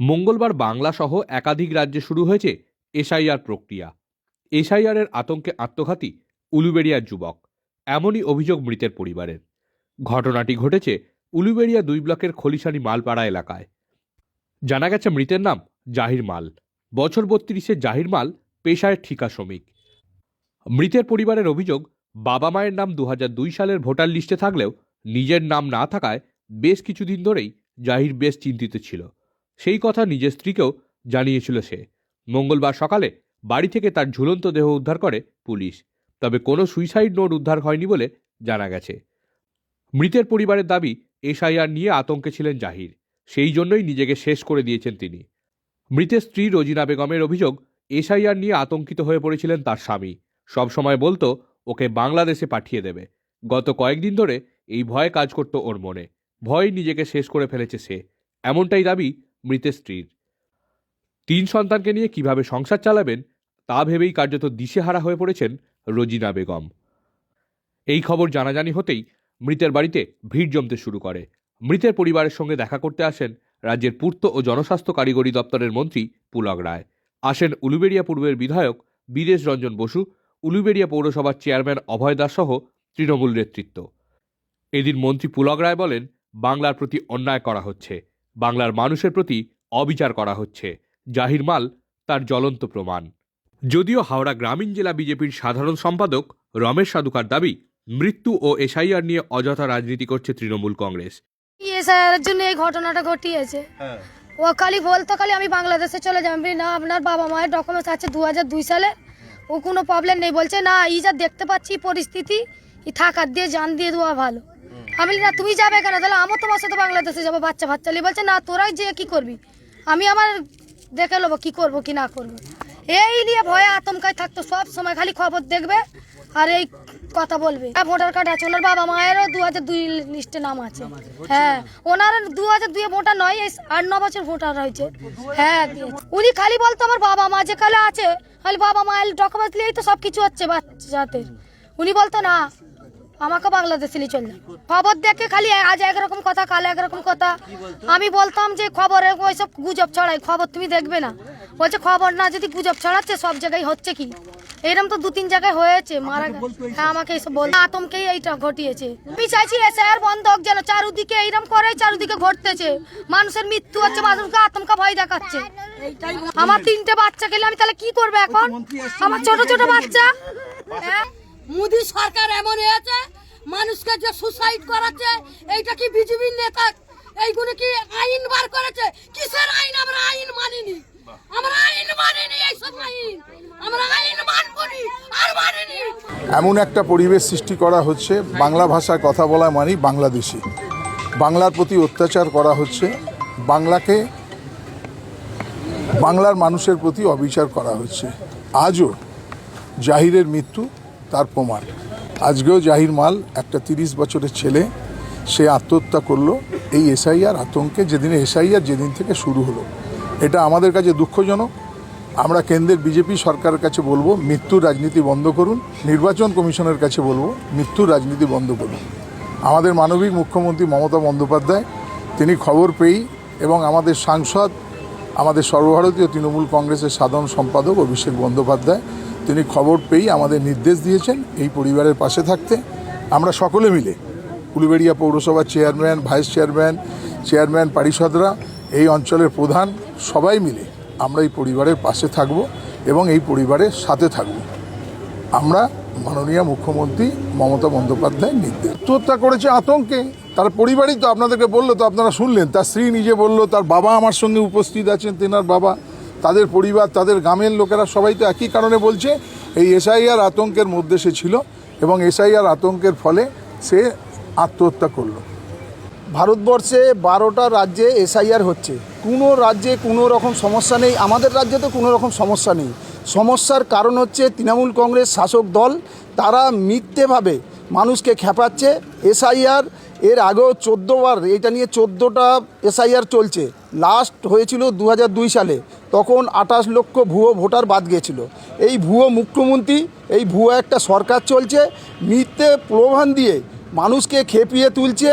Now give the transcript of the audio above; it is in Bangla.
মঙ্গলবার বাংলা সহ একাধিক রাজ্যে শুরু হয়েছে এসআইআর প্রক্রিয়া। এসআইআরের আতঙ্কে আত্মঘাতী উলুবেড়িয়ার যুবক। এমনই অভিযোগ মৃতের পরিবারের। ঘটনাটি ঘটেছে উলুবেড়িয়া দুই ব্লকের খলিশানি মালপাড়া এলাকায়। জানা গেছে মৃতের নাম জাহির মাল। বছর বত্রিশে জাহির মাল পেশায় ঠিকা শ্রমিক। মৃতের পরিবারের অভিযোগ, বাবা মায়ের নাম দু হাজার দুই সালের ভোটার লিস্টে থাকলেও নিজের নাম না থাকায় বেশ কিছুদিন ধরেই জাহির বেশ চিন্তিত ছিল। সেই কথা নিজের স্ত্রীকেও জানিয়েছিল সে। মঙ্গলবার সকালে বাড়ি থেকে তার ঝুলন্ত দেহ উদ্ধার করে পুলিশ। তবে কোনো সুইসাইড নোট উদ্ধার হয়নি বলে জানা গেছে। মৃতের পরিবারের দাবি, এসআইআর নিয়ে আতঙ্কে ছিলেন জাহির। সেই জন্যই নিজেকে শেষ করে দিয়েছেন তিনি। মৃতের স্ত্রী রোজিনা বেগমের অভিযোগ, এসআইআর নিয়ে আতঙ্কিত হয়ে পড়েছিলেন তার স্বামী। সবসময় বলতো, ওকে বাংলাদেশে পাঠিয়ে দেবে। গত কয়েকদিন ধরে এই ভয় কাজ করত ওর মনে। ভয় নিজেকে শেষ করে ফেলেছে সে। এমনটাই দাবি মৃতের স্ত্রীর। তিন সন্তানকে নিয়ে কীভাবে সংসার চালাবেন, তা ভেবেই কার্যত দিশেহারা হয়ে পড়েছেন রোজিনা বেগম। এই খবর জানাজানি হতেই মৃতের বাড়িতে ভিড় জমতে শুরু করে। মৃতের পরিবারের সঙ্গে দেখা করতে আসেন রাজ্যের পূর্ত ও জনস্বাস্থ্য কারিগরি দপ্তরের মন্ত্রী পুলক রায়। আসেন উলুবেড়িয়া পূর্বের বিধায়ক বীরেশ রঞ্জন বসু, উলুবেড়িয়া পৌরসভার চেয়ারম্যান অভয় দাস সহ তৃণমূল নেতৃত্ব। এদিন মন্ত্রী পুলক রায় বলেন, বাংলার প্রতি অন্যায় করা হচ্ছে। বাংলার মানুষের প্রতি অবিচার করা হচ্ছে। জাহির মাল তার জ্বলন্ত প্রমাণ। যদিও হাওড়া গ্রামীণ জেলা বিজেপির সাধারণ সম্পাদক রমেশ সাধুকার দাবি মৃত্যু ও এসআইআর নিয়ে অযথা রাজনীতি করছে তৃণমূল কংগ্রেস। এসআইআর জন্য এই ঘটনাটা ঘটিয়েছে। হ্যাঁ। ও খালি বলতো খালি আমি বাংলাদেশে চলে যাব। না আপনার বাবা মায়ের ডকুমেন্টস আছে দু হাজার দুই সালে। ও কোনো প্রবলেম নেই। বলছে না এই যা দেখতে পাচ্ছি পরিস্থিতি ই থাকার দিয়ে জান দিয়ে দেওয়া ভালো। আমি না, তুমি যাবে কেন? তাহলে আমার তোমার সাথে বাংলাদেশে যাব, বাচ্চা বাচ্চা নিয়ে। বলছে, না, তোরাই যে কি করবি? আমি আমার দেখে নেব কি করব, কি না করব। এই নিয়ে ভয়ে আতঙ্কায় থাকতো সব সময়, খালি খবর দেখবে আর এই কথা বলবে। ভোটার কার্ড আছে, ওনার বাবা মায়েরও দু হাজার দুই লিস্টে নাম আছে। হ্যাঁ ওনার দু হাজার দুই ভোটার নয়, এই আট, ন বছর ভোটার হয়েছে। হ্যাঁ উনি খালি বলতো, আমার বাবা মা যে কালে আছে, খালি বাবা মায়ের ডকুমেন্ট নিয়েই তো সব কিছু হচ্ছে বাচ্চাদের। উনি বলতো, না আমাকে বাংলাদেশে নিয়ে চলে খবর দেখে খালি আজ একরকম কথা, কাল একরকম কথা। আমি বলতাম যে খবরে ওইসব গুজব ছড়াই খবর তুমি দেখবে না। বলছে, খবর না, যদি গুজব ছড়াচ্ছে, সব জায়গায় হচ্ছে কি? এরকম তো দু তিন জায়গায় হয়েছে, মারা হ্যাঁ আমাকে এইসব বল আতঙ্কেই এইটা ঘটিয়েছে। আমি চাইছি এসআর বন্ধ হোক যেন, চারুদিকে এইরকম করে চারুদিকে ঘটতেছে। মানুষের মৃত্যু হচ্ছে, মানুষকে আতঙ্ক ভয় দেখাচ্ছে। আমার তিনটে বাচ্চা গেলে আমি তাহলে কি করব এখন? আমার ছোট ছোট বাচ্চা হ্যাঁ? মোদি সরকার এমন হয়েছে, মানুষকে যে সুসাইড করাচ্ছে, এইটা কি বিজেপির নেতা এইগুলো কি আইন বার করেছে? কিসের আইন? আমরা আইন মানিনি। আমরা আইন মানিনি এইসব আইন। আমরা আইন মানবনি, আর মানিনি। এমন একটা পরিবেশ সৃষ্টি করা হচ্ছে, বাংলা ভাষায় কথা বলা মানে বাংলাদেশি। বাংলার প্রতি অত্যাচার করা হচ্ছে, বাংলাকে, বাংলার মানুষের প্রতি অবিচার করা হচ্ছে। আজও জাহিরের মৃত্যু তার প্রমাণ। আজকেও জাহির মাল একটা তিরিশ বছরের ছেলে, সে আত্মহত্যা করল। এই এসআইআর আতঙ্কে যেদিন এসআইআর যেদিন থেকে শুরু হলো। এটা আমাদের কাছে দুঃখজনক। আমরা কেন্দ্রের বিজেপি সরকারের কাছে বলব, মৃত্যুর রাজনীতি বন্ধ করুন। নির্বাচন কমিশনের কাছে বলব, মৃত্যুর রাজনীতি বন্ধ করুন। আমাদের মানবিক মুখ্যমন্ত্রী মমতা বন্দ্যোপাধ্যায়, তিনি খবর পেয়েই এবং আমাদের সাংসদ, আমাদের সর্বভারতীয় তৃণমূল কংগ্রেসের সাধারণ সম্পাদক অভিষেক বন্দ্যোপাধ্যায় তিনি খবর পেয়েই আমাদের নির্দেশ দিয়েছেন এই পরিবারের পাশে থাকতে। আমরা সকলে মিলে উলুবেড়িয়া পৌরসভার চেয়ারম্যান, ভাইস চেয়ারম্যান চেয়ারম্যান পারিষদরা, এই অঞ্চলের প্রধান সবাই মিলে আমরা এই পরিবারের পাশে থাকব এবং এই পরিবারের সাথে থাকব। আমরা মাননীয় মুখ্যমন্ত্রী মমতা বন্দ্যোপাধ্যায় নির্দেশ। আত্মহত্যা করেছে আতঙ্কে। তার পরিবারই তো আপনাদেরকে বলল, তো আপনারা শুনলেন। তার স্ত্রী নিজে বলল, তার বাবা আমার সঙ্গে উপস্থিত আছেন, তেনার বাবা। তাদের পরিবার, তাদের গ্রামের লোকেরা সবাই তো একই কারণে বলছে, এই এসআইআর আতঙ্কের মধ্যে সে ছিল এবং এসআইআর আতঙ্কের ফলে সে আত্মহত্যা করল। ভারতবর্ষে বারোটা রাজ্যে এসআইআর হচ্ছে। কোনো রাজ্যে কোনো রকম সমস্যা নেই, আমাদের রাজ্যে তো কোনো রকম সমস্যা নেই। সমস্যার কারণ হচ্ছে তৃণমূল কংগ্রেস শাসক দল, তারা মিথ্যেভাবে মানুষকে খেপাচ্ছে, এসআইআর এর আগেও চোদ্দোবার এটা নিয়ে চোদ্দোটা এসআইআর চলছে। লাস্ট হয়েছিল দু দুই সালে, তখন আঠাশ লক্ষ ভুয়ো ভোটার বাদ গিয়েছিল এই ভুয়ো মুখ্যমন্ত্রী, এই ভুয়ো একটা সরকার চলছে, মিথ্যে প্রলোভন দিয়ে মানুষকে খেপিয়ে তুলছে।